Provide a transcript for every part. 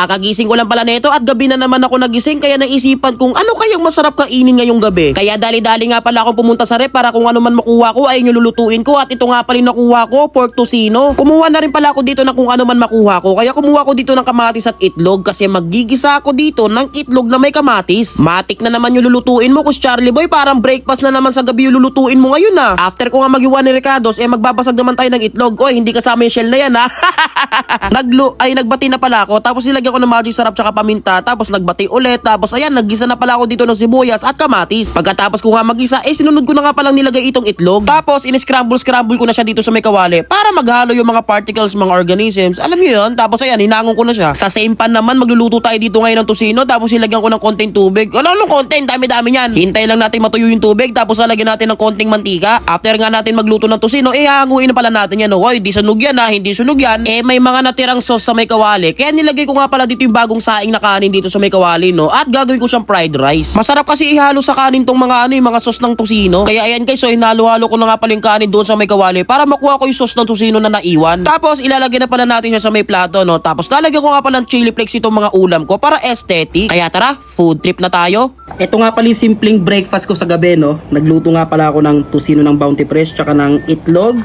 Kakagising ko lang pala nito at gabi na naman ako nagising kaya naisipan kong ano kayang masarap kainin ngayong gabi. Kaya dali-dali nga pala akong pumunta sa rep para kung ano man makuha ko ay yung lulutuin ko at ito nga pala yung nakuha ko, pork tocino. Kumuha na rin pala ako dito ng kung ano man makuha ko kaya kumuha ko dito ng kamatis at itlog kasi magigisa ako dito ng itlog na may kamatis. Matik na naman yung lulutuin mo kus Charlie Boy parang breakfast na naman sa gabi yung lulutuin mo ngayon ah. After ko nga magiwa ni Ricardos eh magbabasag naman tayo ng itlog. Oy hindi kasama yung shell na yan ha. Naglo ay nagbati na pala ako tapos nilagyan ko ng magic sarap tsaka paminta tapos nagbati ulit tapos ayan naggisa na pala ako dito ng sibuyas at kamatis. Pagkatapos ko nga magisa eh sinunod ko na nga palang nilagay itong itlog. Tapos in-scramble scramble ko na siya dito sa may kawali para maghalo yung mga particles mga organisms. Alam niyo yun? Tapos ayan hinangon ko na siya. Sa same pan naman magluluto tayo dito ngayon ng tosino tapos ilagyan ko ng konting tubig. Ano ano konting dami-dami niyan. Hintay lang natin matuyo yung tubig tapos lalagyan natin ng konting mantika. After nga natin magluto ng tosino eh hanguin na pala natin yan. Hoy, di sunog yan ha, hindi sunog yan. Eh may mga natirang sauce sa may kawali. Kaya nilagay ko nga pala dito yung bagong saing na kanin dito sa may kawali no. At gagawin ko siyang fried rice. Masarap kasi ihalo sa kanin tong mga ano yung mga sauce ng tosino. Kaya ayan guys, so hinalo-halo ko na nga pala yung kanin doon sa may kawali para makuha ko yung sauce ng tosino na naiwan. Tapos ilalagay na pala natin siya sa may plato no. Tapos lalagyan ko nga pala ng chili flakes itong mga ulam ko para aesthetic. Kaya tara, food trip na tayo. Ito nga pala yung simpleng breakfast ko sa gabi, no? Nagluto nga pala ako ng tusino ng Bounty Fresh, tsaka ng itlog.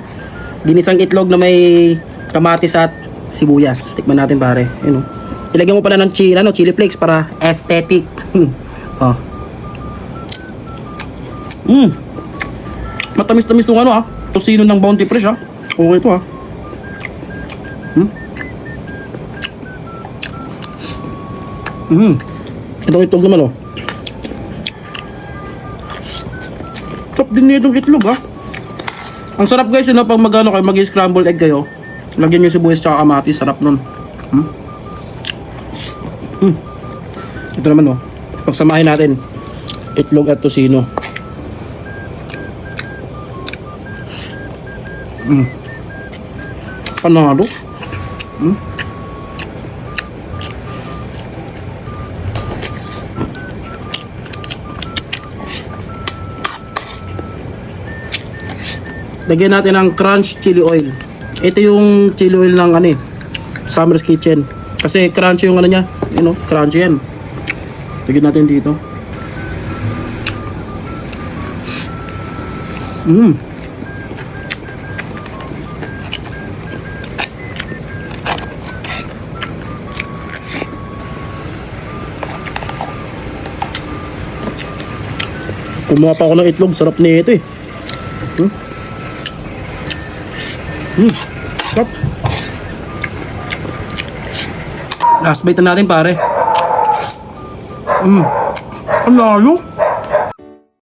Ginisang itlog na may kamatis at sibuyas. Tikman natin pare. Ayun, oh. Ilagyan ko pala ng chili, ano, chili flakes para aesthetic. Hmm. oh. Mm. Matamis-tamis tong ano ah. Tusino ng Bounty Fresh ah. Okay ito ah. Hmm. Mm. Itong itlog naman oh. Chop din nito yung itlog ah. Ang sarap guys, yun, no, pag magano kayo, mag-scramble egg kayo, lagyan nyo sibuyas tsaka kamatis, sarap nun. Hmm? Hmm. Ito naman oh, pagsamahin natin, itlog at tosino. Hmm. Panalo. Hmm? Lagyan natin ng crunch chili oil. Ito yung chili oil ng ano eh, Summer's Kitchen. Kasi crunchy yung ano niya, you know, crunchy yan. Lagyan natin dito. Mmm. Kumuha pa ako ng itlog, sarap nito eh. Hmm. Sarap. Last bite na natin pare. Hmm. Ang layo.